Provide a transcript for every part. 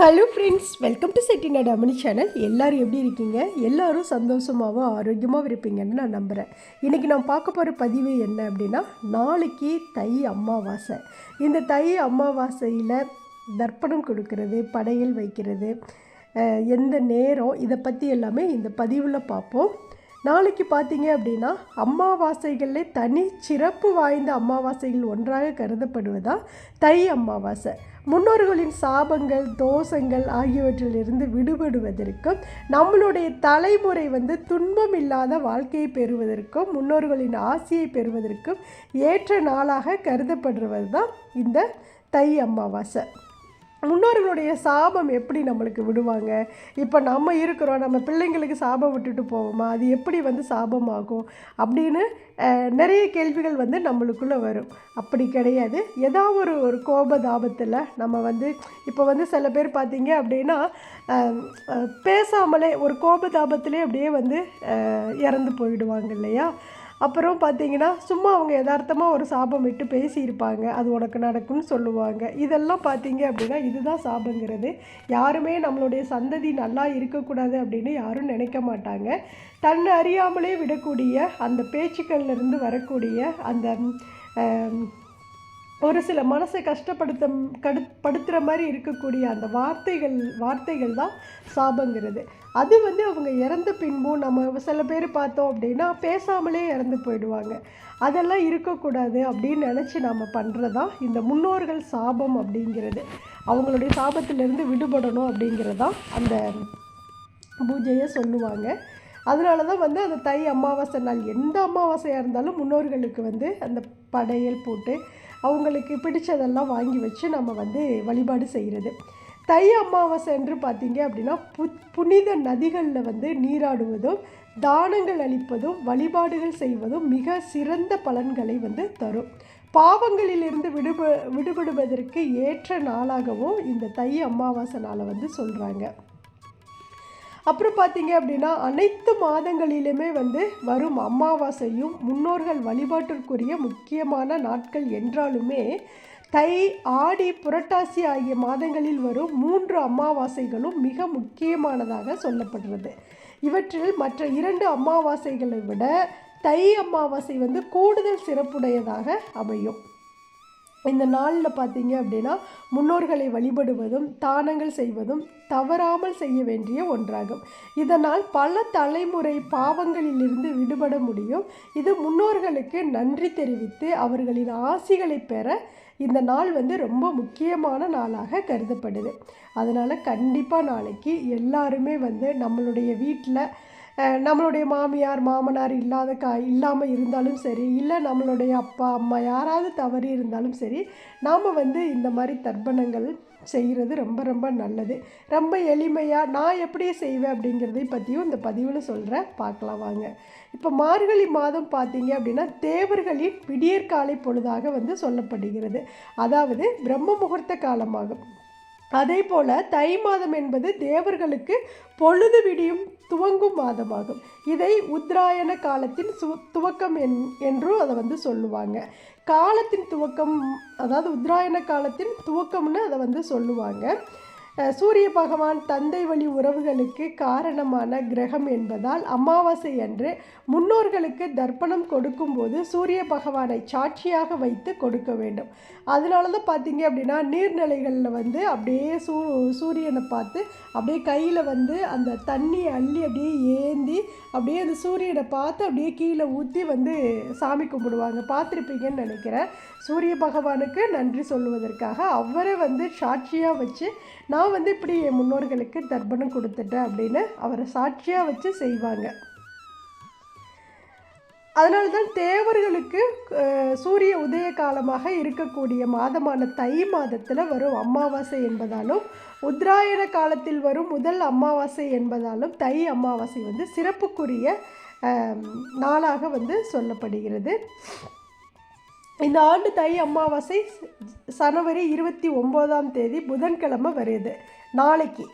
Hello friends welcome to Chettinad Amani channel எல்லோரும் எப்படி இருக்கீங்க? எல்லோரும் சந்தோஷமாகவும் ஆரோக்கியமாகவும் இருப்பீங்கன்னு நான் நம்புகிறேன் இன்றைக்கி நான் பார்க்க போகிற பதிவு என்ன அப்படின்னா நாளைக்கு தை அமாவாசை. இந்த தை அமாவாசையில் தர்ப்பணம் கொடுக்கறது படையல் வைக்கிறது எந்த நேரம் இதை பற்றி எல்லாமே இந்த பதிவில் பார்ப்போம். நாளைக்கு பார்த்தீங்க அப்படின்னா அம்மாவாசைகளில் தனி சிறப்பு வாய்ந்த அமாவாசைகள் ஒன்றாக கருதப்படுவதா? தை அம்மாவாசை. முன்னோர்களின் சாபங்கள் தோஷங்கள் ஆகியவற்றிலிருந்து விடுபடுவதற்கும் நம்மளுடைய தலைமுறை வந்து துன்பம் இல்லாத வாழ்க்கையை பெறுவதற்கும் முன்னோர்களின் ஆசியை பெறுவதற்கும் ஏற்ற நாளாக கருதப்படுவது தான் இந்த தை அமாவாசை முன்னோர்களுடைய சாபம் எப்படி நம்மளுக்கு விடுவாங்க? இப்போ நம்ம இருக்கிறோம் நம்ம பிள்ளைங்களுக்கு சாபம் விட்டுட்டு போவோமா? அது எப்படி வந்து சாபமாகும்? அப்படின்னு நிறைய கேள்விகள் வந்து நம்மளுக்குள்ளே வரும். அப்படி கிடையாது. ஏதாவது ஒரு ஒரு கோபதாபத்தில் நம்ம வந்து இப்போ வந்து சில பேர் பார்த்தீங்க அப்படின்னா பேசாமலே ஒரு கோபதாபத்திலே அப்படியே வந்து இறந்து போயிடுவாங்க இல்லையா? அப்புறம் பார்த்தீங்கன்னா சும்மா அவங்க யதார்த்தமாக ஒரு சாபம் விட்டு பேசியிருப்பாங்க. அது உனக்கு நடக்கும்னு சொல்லுவாங்க. இதெல்லாம் பார்த்தீங்க அப்படின்னா இதுதான் சாபங்கிறது. யாருமே நம்மளுடைய சந்ததி நல்லா இருக்கக்கூடாது அப்படின்னு யாரும் நினைக்க மாட்டாங்க. தன்னை அறியாமலே விடக்கூடிய அந்த பேச்சுக்கள்லேருந்து வரக்கூடிய அந்த ஒரு சில மனசை கஷ்டப்படுத்த கடு படுத்துகிற மாதிரி இருக்கக்கூடிய அந்த வார்த்தைகள் வார்த்தைகள் தான் சாபங்கிறது. அது வந்து அவங்க இறந்த பின்பும் நம்ம சில பேர் பார்த்தோம் அப்படின்னா பேசாமலே இறந்து போயிடுவாங்க. அதெல்லாம் இருக்கக்கூடாது அப்படின்னு நினச்சி நாம் பண்ணுறதா இந்த முன்னோர்கள் சாபம் அப்படிங்கிறது. அவங்களுடைய சாபத்திலேருந்து விடுபடணும் அப்படிங்கிறதான் அந்த பூஜையை சொல்லுவாங்க. அதனால தான் வந்து அந்த தை அமாவாசை நாள் எந்த அமாவாசையாக இருந்தாலும் முன்னோர்களுக்கு வந்து அந்த படையல் போட்டு அவங்களுக்கு பிடிச்சதெல்லாம் வாங்கி வச்சு நம்ம வந்து வழிபாடு செய்கிறது தை அமாவாசை என்று பார்த்தீங்க அப்படின்னா பு புனித நதிகளில் வந்து நீராடுவதும் தானங்கள் அளிப்பதும் வழிபாடுகள் செய்வதும் மிக சிறந்த பலன்களை வந்து தரும். பாவங்களிலிருந்து விடுப விடுபடுவதற்கு ஏற்ற நாளாகவும் இந்த தை அமாவாசை நாளை வந்து சொல்கிறாங்க அப்புறம் பார்த்தீங்க அப்படின்னா அனைத்து மாதங்களிலுமே வந்து வரும் அமாவாசையும் முன்னோர்கள் வழிபாட்டிற்குரிய முக்கியமான நாட்கள் என்றாலுமே தை ஆடி புரட்டாசி ஆகிய மாதங்களில் வரும் மூன்று அமாவாசைகளும் மிக முக்கியமானதாக சொல்லப்படுறது. இவற்றில் மற்ற இரண்டு அமாவாசைகளை விட தை அமாவாசை வந்து கூடுதல் சிறப்புடையதாக அமையும். இந்த நாளில் பார்த்தீங்க அப்படின்னா முன்னோர்களை வழிபடுவதும் தானங்கள் செய்வதும் தவறாமல் செய்ய வேண்டிய ஒன்றாகும். இதனால் பல தலைமுறை பாவங்களிலிருந்து விடுபட முடியும். இது முன்னோர்களுக்கு நன்றி தெரிவித்து அவர்களின் ஆசிகளை பெற இந்த நாள் வந்து ரொம்ப முக்கியமான நாளாக கருதப்படுது. அதனால் கண்டிப்பாக நாளைக்கு எல்லாருமே வந்து நம்மளுடைய வீட்டில் நம்மளுடைய மாமியார் மாமனார் இல்லாத கா இல்லாமல் இருந்தாலும் சரி இல்லை நம்மளுடைய அப்பா அம்மா யாராவது தவறி இருந்தாலும் சரி நாம் வந்து இந்த மாதிரி தர்ப்பணங்கள் செய்கிறது ரொம்ப ரொம்ப நல்லது. ரொம்ப எளிமையாக நான் எப்படி செய்வேன் அப்படிங்கிறதை பற்றியும் இந்த பதிவில் சொல்கிறேன் பார்க்கலாம் வாங்க. இப்போ மார்கழி மாதம் பார்த்தீங்க அப்படின்னா தேவர்களின் விடியற்காலை பொழுதாக வந்து சொல்லப்படுகிறது. அதாவது பிரம்ம முகூர்த்த காலமாகும். அதே போல் தை மாதம் என்பது தேவர்களுக்கு பொழுது விடியும் துவங்கும் மாதமாகும் இதை உத்தராயண காலத்தின் சு துவக்கம் என் என்றும் அதை வந்து சொல்லுவாங்க. காலத்தின் துவக்கம் அதாவது உத்தராயண காலத்தின் துவக்கம்னு அதை வந்து சொல்லுவாங்க. சூரிய பகவான் தந்தை வழி உறவுகளுக்கு காரணமான கிரகம் என்பதால் அமாவாசை அன்று முன்னோர்களுக்கு தர்ப்பணம் கொடுக்கும்போது சூரிய பகவானை சாட்சியாக வைத்து கொடுக்க வேண்டும். அதனால தான் பார்த்தீங்க அப்படின்னா நீர்நிலைகளில் வந்து அப்படியே சூ சூரியனை பார்த்து அப்படியே கையில் வந்து அந்த தண்ணியை அள்ளி அப்படியே ஏந்தி அப்படியே அந்த சூரியனை பார்த்து அப்படியே கீழே ஊற்றி வந்து சாமி கும்பிடுவாங்க. பார்த்துருப்பீங்கன்னு நினைக்கிறேன். சூரிய பகவானுக்கு நன்றி சொல்லுவதற்காக அவரை வந்து சாட்சியாக வச்சு நான் வந்து இப்படி என் முன்னோர்களுக்கு தர்ப்பணம் கொடுத்துட்டேன் அப்படின்னு அவரை சாட்சியாக வச்சு செய்வாங்க. அதனால தான் தேவர்களுக்கு சூரிய உதய காலமாக இருக்கக்கூடிய மாதமான தை மாதத்தில் வரும் அமாவாசை என்பதாலும் உத்தராயண காலத்தில் வரும் முதல் அமாவாசை என்பதாலும் தை அமாவாசை வந்து சிறப்புக்குரிய நாளாக வந்து சொல்லப்படுகிறது. இந்த ஆண்டு தை அமாவாசை சனவரி இருபத்தி ஒம்போதாம் தேதி புதன்கிழமை வருது. நாளைக்கு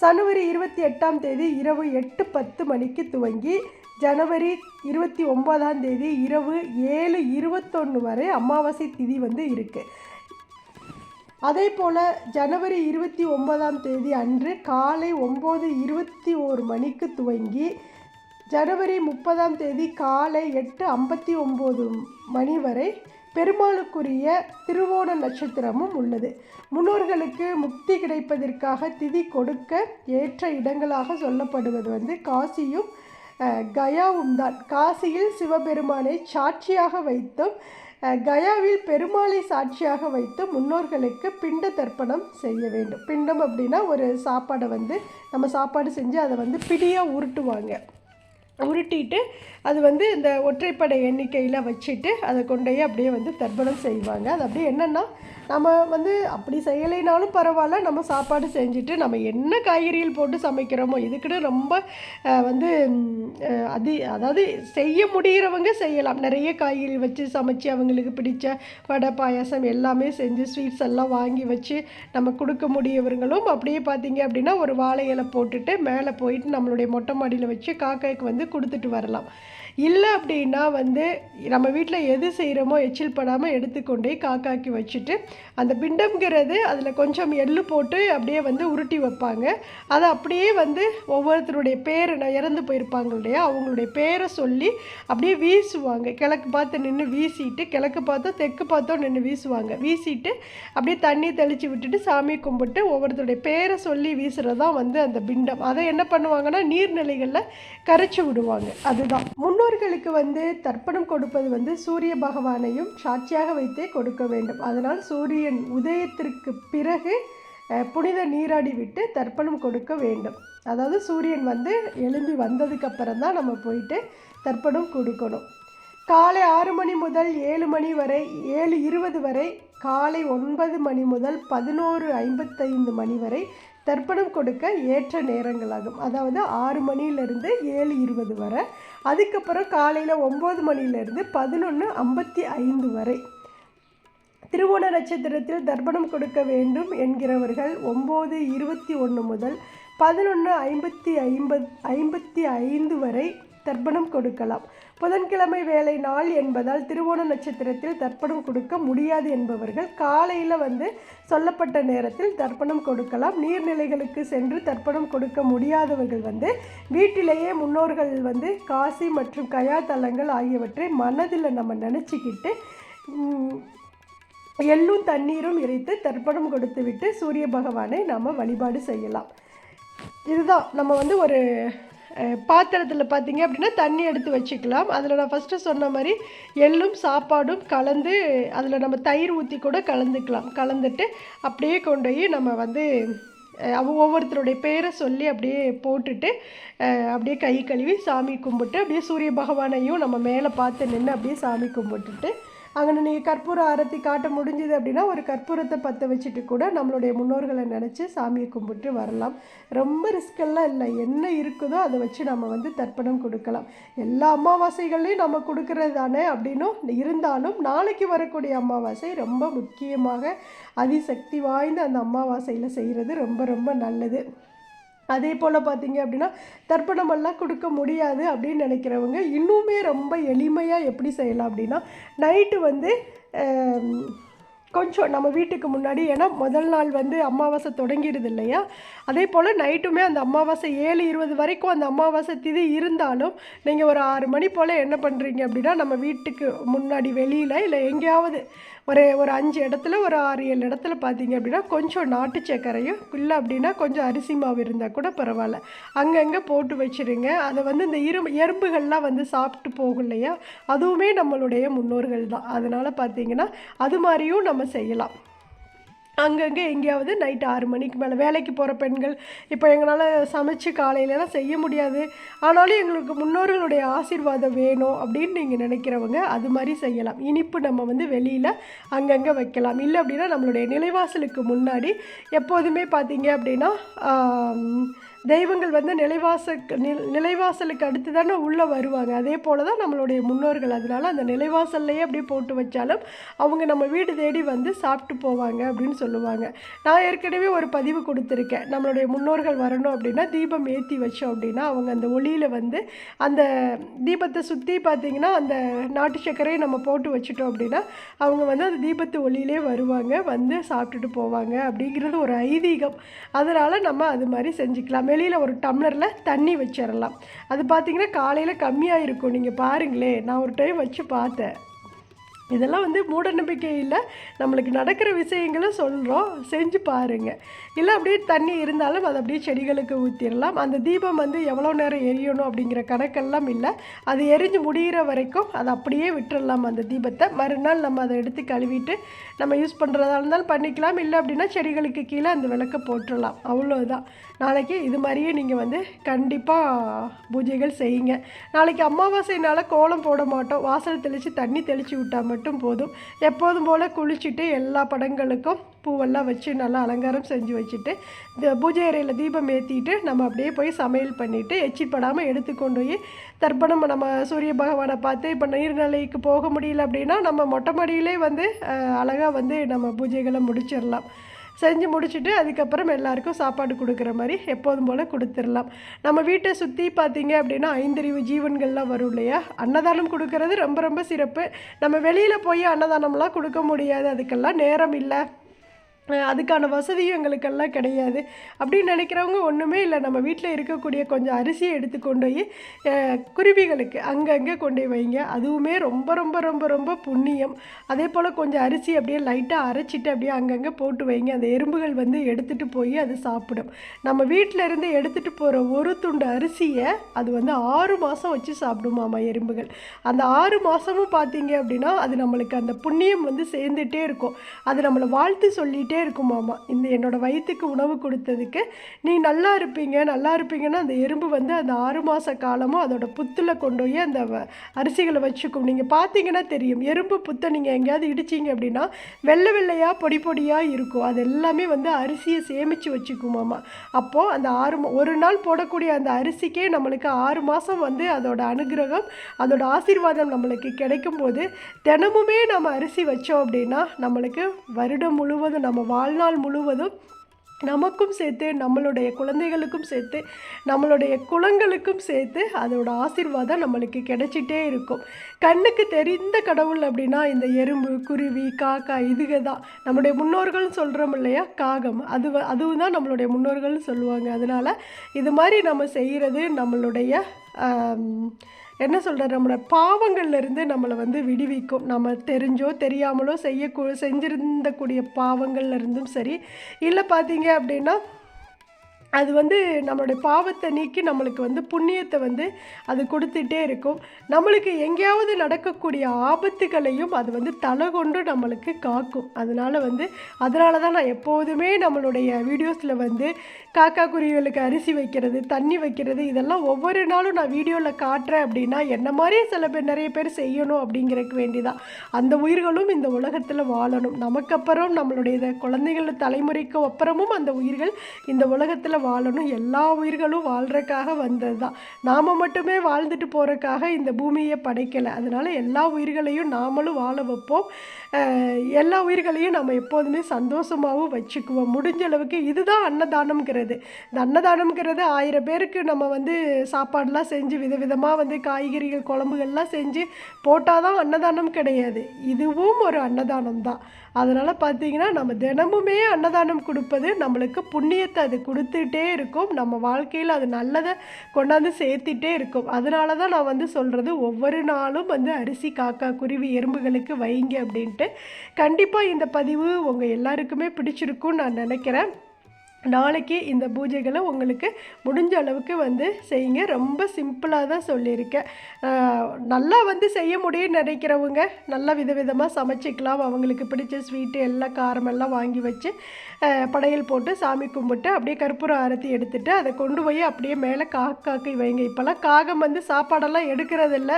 சனவரி இருபத்தி எட்டாம் தேதி இரவு எட்டு பத்து மணிக்கு துவங்கி ஜனவரி இருபத்தி ஒம்போதாம் தேதி இரவு ஏழு இருபத்தொன்று வரை அமாவாசை திதி வந்து இருக்குது அதே போல் ஜனவரி இருபத்தி ஒன்பதாம் தேதி அன்று காலை ஒம்பது இருபத்தி ஓரு மணிக்கு துவங்கி ஜனவரி முப்பதாம் தேதி காலை எட்டு ஐம்பத்தி ஒம்பது மணி வரை பெருமாளுக்குரிய திருவோண நட்சத்திரமும் உள்ளது. முன்னோர்களுக்கு முக்தி கிடைப்பதற்காக திதி கொடுக்க ஏற்ற இடங்களாக சொல்லப்படுவது வந்து காசியும் கயாவும் தான். காசியில் சிவபெருமானை சாட்சியாக வைத்தும் கயாவில் பெருமாளை சாட்சியாக வைத்து முன்னோர்களுக்கு பிண்ட தர்ப்பணம் செய்ய வேண்டும். பிண்டம் அப்படின்னா ஒரு சாப்பாடை வந்து நம்ம சாப்பாடு செஞ்சு அதை வந்து பிடியாக உருட்டுவாங்க. உருட்டிட்டு அது வந்து இந்த ஒற்றைப்படை எண்ணிக்கையில் வச்சுட்டு அதை கொண்டு போய் அப்படியே வந்து தர்ப்பணம் செய்வாங்க. அது அப்படியே என்னென்னா நம்ம வந்து அப்படி செய்யலைனாலும் பரவாயில்ல நம்ம சாப்பாடு செஞ்சுட்டு நம்ம என்ன காய்கறிகள் போட்டு சமைக்கிறோமோ இதுக்குன்னு ரொம்ப வந்து அது அதாவது செய்ய முடிகிறவங்க செய்யலாம். நிறைய காய்கறி வச்சு சமைச்சு அவங்களுக்கு பிடிச்ச வடை பாயாசம் எல்லாமே செஞ்சு ஸ்வீட்ஸ் எல்லாம் வாங்கி வச்சு நம்ம கொடுக்க முடியவர்களும் அப்படியே பார்த்தீங்க அப்படின்னா ஒரு வாழை இலை போட்டுட்டு மேலே போயிட்டு நம்மளுடைய மொட்டை மாடியில் வச்சு காக்காய்க்கு வந்து கொடுத்துட்டு வரலாம். இல்லை அப்படின்னா வந்து நம்ம வீட்டில் எது செய்கிறோமோ எச்சில் படாமல் எடுத்துக்கொண்டே காக்காக்கி வச்சுட்டு அந்த பிண்டம்ங்கிறது அதில் கொஞ்சம் எள்ளு போட்டு அப்படியே வந்து உருட்டி வைப்பாங்க. அதை அப்படியே வந்து ஒவ்வொருத்தருடைய பேரை நான் இறந்து போயிருப்பாங்க இல்லையா? அவங்களுடைய பேரை சொல்லி அப்படியே வீசுவாங்க. கிழக்கு பார்த்து நின்று வீசிட்டு கிழக்கு பார்த்தோம் தெற்கு பார்த்தோம் நின்று வீசுவாங்க. வீசிட்டு அப்படியே தண்ணி தெளித்து விட்டுட்டு சாமி கும்பிட்டு ஒவ்வொருத்தருடைய பேரை சொல்லி வீசுறது தான் வந்து அந்த பிண்டம். அதை என்ன பண்ணுவாங்கன்னா நீர்நிலைகளில் கரைச்சி விடுவாங்க. அதுதான். முன்னோர்களுக்கு வந்து தர்ப்பணம் கொடுப்பது வந்து சூரிய பகவானையும் சாட்சியாக வைத்தே கொடுக்க வேண்டும். அதனால் சூரியன் உதயத்திற்கு பிறகு புனித நீராடி விட்டு தர்ப்பணம் கொடுக்க வேண்டும். அதாவது சூரியன் வந்து எழும்பி வந்ததுக்கப்புறம் தான் நம்ம போயிட்டு தர்ப்பணம் கொடுக்கணும். காலை ஆறு மணி முதல் ஏழு மணி வரை ஏழு இருபது வரை காலை ஒன்பது மணி முதல் பதினோரு ஐம்பத்தைந்து மணி வரை தர்ப்பணம் கொடுக்க ஏற்ற நேரங்களாகும். அதாவது ஆறு மணியிலிருந்து ஏழு இருபது வரை அதுக்கப்புறம் காலையில் ஒம்பது மணிலேருந்து பதினொன்று ஐம்பத்தி ஐந்து வரை. திருவோண நட்சத்திரத்தில் தர்ப்பணம் கொடுக்க வேண்டும் என்கிறவர்கள் ஒம்பது இருபத்தி ஒன்று முதல் பதினொன்று ஐம்பத்தி ஐம்பத் ஐம்பத்தி ஐந்து வரை தர்ப்பணம் கொடுக்கலாம். புதன்கிழமை வேலை நாள் என்பதால் திருவோண நட்சத்திரத்தில் தர்ப்பணம் கொடுக்க முடியாது என்பவர்கள் காலையில் வந்து சொல்லப்பட்ட நேரத்தில் தர்ப்பணம் கொடுக்கலாம். நீர்நிலைகளுக்கு சென்று தர்ப்பணம் கொடுக்க முடியாதவர்கள் வந்து வீட்டிலேயே முன்னோர்கள் வந்து காசி மற்றும் கயா தலங்கள் ஆகியவற்றை மனதில் நம்ம நினச்சிக்கிட்டு எள்ளும் தண்ணீரும் இறைத்து தர்ப்பணம் கொடுத்துவிட்டு சூரிய பகவானை நாம் வழிபாடு செய்யலாம். இதுதான் நம்ம வந்து ஒரு பாத்திரத்தில் பார்த்தீங்க அப்படின்னா தண்ணி எடுத்து வச்சுக்கலாம். அதில் நான் ஃபஸ்ட்டு சொன்ன மாதிரி எள்ளும் சாப்பாடும் கலந்து அதில் நம்ம தயிர் ஊற்றி கூட கலந்துக்கலாம். கலந்துட்டு அப்படியே கொண்டு போய் நம்ம வந்து அவங்க ஒவ்வொருத்தருடைய பேரை சொல்லி அப்படியே போட்டுட்டு அப்படியே கை கழுவி சாமி கும்பிட்டு அப்படியே சூரிய பகவானையும் நம்ம மேலே பார்த்து நின்று அப்படியே சாமி கும்பிட்டுட்டு அங்கே நீங்கள் கற்பூர ஆரத்தி காட்ட முடிஞ்சுது அப்படின்னா ஒரு கற்பூரத்தை பற்ற வச்சுட்டு கூட நம்மளுடைய முன்னோர்களை நினச்சி சாமியை கும்பிட்டு வரலாம். ரொம்ப ரிஸ்கெல்லாம் இல்லை. என்ன இருக்குதோ அதை வச்சு நம்ம வந்து தர்ப்பணம் கொடுக்கலாம். எல்லா அமாவாசைகள்லையும் நம்ம கொடுக்கறது தானே அப்படின்னும் இருந்தாலும் நாளைக்கு வரக்கூடிய அமாவாசை ரொம்ப முக்கியமாக அதிசக்தி வாய்ந்த அந்த அமாவாசையில் செய்கிறது ரொம்ப ரொம்ப நல்லது. அதே போல் பார்த்தீங்க அப்படின்னா தர்ப்பணமெல்லாம் கொடுக்க முடியாது அப்படின்னு நினைக்கிறவங்க இன்னுமே ரொம்ப எளிமையாக எப்படி செய்யலாம் அப்படின்னா நைட்டு வந்து கொஞ்சம் நம்ம வீட்டுக்கு முன்னாடி ஏன்னா முதல் நாள் வந்து அமாவாசை தொடங்கிடுது இல்லையா? அதே போல் நைட்டுமே அந்த அமாவாசை ஏழு இருபது வரைக்கும் அந்த அமாவாசை திதி இருந்தாலும் நீங்கள் ஒரு ஆறு மணி போல் என்ன பண்ணுறீங்க அப்படின்னா நம்ம வீட்டுக்கு முன்னாடி வெளியில் இல்லை எங்கேயாவது ஒரு ஒரு அஞ்சு இடத்துல ஒரு ஆறு ஏழு இடத்துல பார்த்தீங்க அப்படின்னா கொஞ்சம் நாட்டு சர்க்கரையும் இல்லை அப்படின்னா கொஞ்சம் அரிசி மாவு இருந்தால் கூட பரவாயில்ல. அங்கங்கே போட்டு வச்சிருங்க. அதை வந்து இந்த இரு எறும்புகள்லாம் வந்து சாப்பிட்டு போகும் இல்லையா? அதுவுமே நம்மளுடைய முன்னோர்கள் தான். அதனால் பார்த்தீங்கன்னா அது மாதிரியும் நம்ம செய்யலாம். அங்கங்கே எங்கேயாவது நைட்டு ஆறு மணிக்கு மேலே வேலைக்கு போகிற பெண்கள் இப்போ எங்களால் சமைச்சு காலையிலலாம் செய்ய முடியாது. ஆனாலும் எங்களுக்கு முன்னோர்களுடைய ஆசீர்வாதம் வேணும் அப்படின்னு நீங்கள் நினைக்கிறவங்க அது மாதிரி செய்யலாம். இனிப்பு நம்ம வந்து வெளியில் அங்கங்கே வைக்கலாம். இல்லை அப்படின்னா நம்மளுடைய நிலைவாசலுக்கு முன்னாடி எப்போதுமே பார்த்தீங்க அப்படின்னா தெய்வங்கள் வந்து நிலைவாச நிலைவாசலுக்கு அடுத்து தானே உள்ளே வருவாங்க. அதே போல் தான் நம்மளுடைய முன்னோர்கள். அதனால் அந்த நிலைவாசல்லையே அப்படியே போட்டு வச்சாலும் அவங்க நம்ம வீடு தேடி வந்து சாப்பிட்டு போவாங்க அப்படின்னு சொல்லுவாங்க. நான் ஏற்கனவே ஒரு பதிவு கொடுத்துருக்கேன். நம்மளுடைய முன்னோர்கள் வரணும் அப்படின்னா தீபம் ஏற்றி வச்சோம் அப்படின்னா அவங்க அந்த ஒளியில் வந்து அந்த தீபத்தை சுற்றி பார்த்தீங்கன்னா அந்த நாட்டு சர்க்கரையை நம்ம போட்டு வச்சுட்டோம் அப்படின்னா அவங்க வந்து அந்த தீபத்து ஒளியிலே வருவாங்க வந்து சாப்பிட்டுட்டு போவாங்க அப்படிங்கிறது ஒரு ஐதீகம். அதனால் நம்ம அது மாதிரி செஞ்சுக்கலாம் வெளியில் ஒரு டம்ளரில் தண்ணி வச்சிடலாம் அது பார்த்தீங்கன்னா காலையில் கம்மியாக இருக்கும். நீங்கள் பாருங்களேன். நான் ஒரு டைம் வச்சு பார்த்தேன். இதெல்லாம் வந்து மூடநம்பிக்கை இல்லை நம்மளுக்கு நடக்கிற விஷயங்களும் சொல்கிறோம் செஞ்சு பாருங்கள் இல்லை அப்படியே தண்ணி இருந்தாலும் அதை அப்படியே செடிகளுக்கு ஊற்றிடலாம் அந்த தீபம் வந்து எவ்வளோ நேரம் எரியணும் அப்படிங்கிற கணக்கெல்லாம் இல்லை. அது எரிஞ்சு முடிகிற வரைக்கும் அதை அப்படியே விட்டுடலாம் அந்த தீபத்தை. மறுநாள் நம்ம அதை எடுத்து கழுவிட்டு நம்ம யூஸ் பண்ணுறதா இருந்தாலும் பண்ணிக்கலாம். இல்லை அப்படின்னா செடிகளுக்கு கீழே அந்த விளக்கை போட்டுடலாம் அவ்வளோதான் நாளைக்கு இது மாதிரியே நீங்கள் வந்து கண்டிப்பாக பூஜைகள் செய்யுங்க. நாளைக்கு அமாவாசைனால கோலம் போட மாட்டோம். வாசல் தெளித்து தண்ணி தெளித்து விட்டால் மட்டும் போதும். எப்போதும் போல் குளிச்சுட்டு எல்லா படங்களுக்கும் பூவெல்லாம் வச்சு நல்லா அலங்காரம் செஞ்சு வச்சுட்டு இந்த பூஜை அறையில் தீபம் ஏற்றிட்டு நம்ம அப்படியே போய் சமையல் பண்ணிவிட்டு எச்சிப்படாமல் எடுத்து கொண்டு போய் தர்ப்பணம் நம்ம சூரிய பகவானை பார்த்து இப்போ நீர்நிலைக்கு போக முடியல அப்படின்னா நம்ம மொட்டை மாடியிலே வந்து அழகாக வந்து நம்ம பூஜைகளை முடிச்சிடலாம். செஞ்சு முடிச்சுட்டு அதுக்கப்புறம் எல்லாருக்கும் சாப்பாடு கொடுக்குற மாதிரி எப்போதும் போல் கொடுத்துடலாம். நம்ம வீட்டை சுற்றி பார்த்தீங்க அப்படின்னா ஐந்தறிவு ஜீவன்கள்லாம் வரும் இல்லையா? அன்னதானம் கொடுக்கறது ரொம்ப ரொம்ப சிறப்பு. நம்ம வெளியில் போய் அன்னதானம்லாம் கொடுக்க முடியாது. அதுக்கெல்லாம் நேரம் இல்லை. அதுக்கான வசதியும் எங்களுக்கெல்லாம் கிடையாது. அப்படின்னு நினைக்கிறவங்க ஒன்றுமே இல்லை. நம்ம வீட்டில் இருக்கக்கூடிய கொஞ்சம் அரிசியை எடுத்து கொண்டு போய் குருவிகளுக்கு அங்கங்கே கொண்டு போய் வைங்க. அதுவுமே ரொம்ப ரொம்ப ரொம்ப ரொம்ப புண்ணியம். அதே போல் கொஞ்சம் அரிசி அப்படியே லைட்டாக அரைச்சிட்டு அப்படியே அங்கங்கே போட்டு வைங்க. அந்த எறும்புகள் வந்து எடுத்துகிட்டு போய் அது சாப்பிடும். நம்ம வீட்டில் இருந்து எடுத்துகிட்டு போகிற ஒரு துண்டு அரிசியை அது வந்து ஆறு மாதம் வச்சு சாப்பிடுமாமா எறும்புகள். அந்த ஆறு மாதமும் பார்த்தீங்க அப்படின்னா அது நம்மளுக்கு அந்த புண்ணியம் வந்து சேர்ந்துகிட்டே இருக்கும். அது நம்மளை வாழ்த்து சொல்லிகிட்டே இருக்குமாமா இந்த என்னோட வயிற்றுக்கு உணவு கொடுத்ததுக்கு நீ நல்லா இருப்பீங்க நல்லா இருப்பீங்கன்னா அந்த எறும்பு வந்து அந்த ஆறு மாத காலமும் அதோட புத்தில் கொண்டு போய் அந்த வ- அரிசிகளை வச்சுக்கும். நீங்கள் பார்த்தீங்கன்னா தெரியும் எறும்பு புத்தை நீங்கள் எங்கேயாவது இடிச்சீங்க அப்படின்னா வெள்ளை வெள்ளையாக பொடி பொடியாக இருக்கும். அது எல்லாமே வந்து அரிசியை சேமித்து வச்சுக்குமாமா அப்போது அந்த ஆறு ஒரு நாள் போடக்கூடிய அந்த அரிசிக்கே நம்மளுக்கு ஆறு மாதம் வந்து அதோட அனுகிரகம் அதோட ஆசீர்வாதம் நம்மளுக்கு கிடைக்கும் போது தினமுமே நம்ம அரிசி வச்சோம் அப்படின்னா நம்மளுக்கு வருடம் முழுவதும் நம்ம வாழ்நாள் முழுவதும் நமக்கும் சேர்த்து நம்மளுடைய குழந்தைகளுக்கும் சேர்த்து நம்மளுடைய குலங்களுக்கும் சேர்த்து அதோட ஆசீர்வாதம் நம்மளுக்கு கிடைச்சிட்டே இருக்கும். கண்ணுக்கு தெரிந்த கடவுள் அப்படின்னா இந்த எறும்பு குருவி காக்கா இதுக தான் நம்முடைய முன்னோர்கள்னு சொல்கிறோம் இல்லையா? காகம். அது அதுவும் தான் நம்மளுடைய முன்னோர்கள்னு சொல்லுவாங்க. அதனால் இது மாதிரி நம்ம செய்கிறது நம்மளுடைய என்ன சொல்கிறது நம்மளோட பாவங்கள்லேருந்து நம்மளை வந்து விடுவிக்கும். நம்ம தெரிஞ்சோ தெரியாமலோ செய்ய செஞ்சிருந்தக்கூடிய பாவங்கள்ல இருந்தும் சரி. இல்லை பார்த்தீங்க அப்படின்னா அது வந்து நம்மளுடைய பாவத்தை நீக்கி நம்மளுக்கு வந்து புண்ணியத்தை வந்து அது கொடுத்துட்டே இருக்கும். நம்மளுக்கு எங்கேயாவது நடக்கக்கூடிய ஆபத்துகளையும் அது வந்து தலை கொண்டு நம்மளுக்கு காக்கும். அதனால் வந்து அதனால தான் நான் எப்போதுமே நம்மளுடைய வீடியோஸில் வந்து காக்கா குருவிகளுக்கு அரிசி வைக்கிறது தண்ணி வைக்கிறது இதெல்லாம் ஒவ்வொரு நாளும் நான் வீடியோவில் காட்டுறேன் அப்படின்னா என்ன மாதிரியே சில பேர் நிறைய பேர் செய்யணும் அப்படிங்கிறக்கு வேண்டிதான். அந்த உயிர்களும் இந்த உலகத்தில் வாழணும். நமக்கு அப்புறம் நம்மளுடைய குழந்தைகள் தலைமுறைக்கு அப்புறமும் அந்த உயிர்கள் இந்த உலகத்தில் வாழணும். எல்லா உயிர்களும் வாழ்கிறக்காக வந்தது தான் நாம் மட்டுமே வாழ்ந்துட்டு போகிறக்காக இந்த பூமியை படைக்கலை. அதனால் எல்லா உயிர்களையும் நாமளும் வாழ வைப்போம். எல்லா உயிர்களையும் நம்ம எப்போதுமே சந்தோஷமாகவும் வச்சுக்குவோம். முடிஞ்ச அளவுக்கு இதுதான் அன்னதானம்ங்கிறது. இந்த அன்னதானம்ங்கிறது ஆயிரம் பேருக்கு நம்ம வந்து சாப்பாடெலாம் செஞ்சு விதவிதமாக வந்து காய்கறிகள் குழம்புகள்லாம் செஞ்சு போட்டால் தான் அன்னதானம் கிடையாது. இதுவும் ஒரு அன்னதானம் தான் அதனால் பார்த்தீங்கன்னா நம்ம தினமுமே அன்னதானம் கொடுப்பது நம்மளுக்கு புண்ணியத்தை அது கொடுத்துட்டே இருக்கும். நம்ம வாழ்க்கையில் அது நல்லதை கொண்டாந்து சேர்த்துட்டே இருக்கும். அதனால தான் நான் வந்து சொல்கிறது ஒவ்வொரு நாளும் வந்து அரிசி காக்கா குருவி எறும்புகளுக்கு வைங்க அப்படின்ட்டு. கண்டிப்பாக இந்த பதிவு உங்கள் எல்லாருக்குமே பிடிச்சிருக்கும்னு நான் நினைக்கிறேன். நாளைக்கு இந்த பூஜைகளை உங்களுக்கு முடிஞ்ச அளவுக்கு வந்து செய்யுங்க. ரொம்ப சிம்பிளாக தான் சொல்லியிருக்கேன் நல்லா வந்து செய்ய முடியும்னு நினைக்கிறவங்க நல்லா விதவிதமாக சமைச்சிக்கலாம். அவங்களுக்கு பிடிச்ச ஸ்வீட்டு எல்லாம் காரமெல்லாம் வாங்கி வச்சு படையல் போட்டு சாமி கும்பிட்டு அப்படியே கற்பூர ஆரத்தி எடுத்துகிட்டு அதை கொண்டு போய் அப்படியே மேலே காக்காக்கி வைங்க. இப்போல்லாம் காகம் வந்து சாப்பாடெல்லாம் எடுக்கிறதில்ல.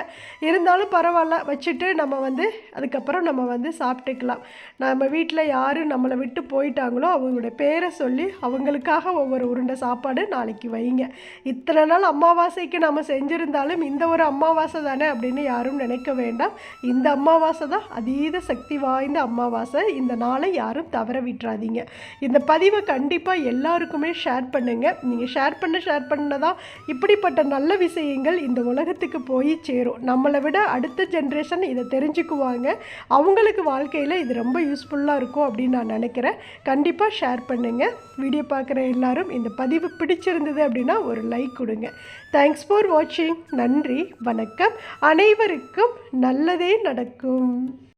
இருந்தாலும் பரவாயில்ல. வச்சுட்டு நம்ம வந்து அதுக்கப்புறம் நம்ம வந்து சாப்பிட்டுக்கலாம். நம்ம வீட்டில் யார் நம்மளை விட்டு போயிட்டாங்களோ அவங்களுடைய பேரை சொல்லி அவங்களுக்காக ஒவ்வொரு உருண்டை சாப்பாடு நாளைக்கு வைங்க. இத்தனை நாள் அமாவாசைக்கு நம்ம செஞ்சுருந்தாலும் இந்த ஒரு அமாவாசை தானே அப்படின்னு யாரும் நினைக்க வேண்டாம். இந்த அமாவாசை தான் அதீத சக்தி வாய்ந்த அமாவாசை இந்த நாளை யாரும் தவற விட்டுறாதீங்க. இந்த பதிவை கண்டிப்பாக எல்லாருக்குமே ஷேர் பண்ணுங்கள் நீங்கள் ஷேர் பண்ண ஷேர் பண்ணதான் இப்படிப்பட்ட நல்ல விஷயங்கள் இந்த உலகத்துக்கு போய் சேரும். நம்மளை விட அடுத்த ஜென்ரேஷன் இதை தெரிஞ்சுக்குவாங்க. அவங்களுக்கு வாழ்க்கையில் இது ரொம்ப யூஸ்ஃபுல்லாக இருக்கும் அப்படின்னு நான் நினைக்கிறேன். கண்டிப்பாக ஷேர் பண்ணுங்கள் வீடியோ பார்க்குற எல்லாரும் இந்த பதிவு பிடிச்சிருந்தது அப்படின்னா ஒரு லைக் கொடுங்க. தேங்க்ஸ் ஃபார் வாட்சிங் நன்றி வணக்கம். அனைவருக்கும் நல்லதே நடக்கும்.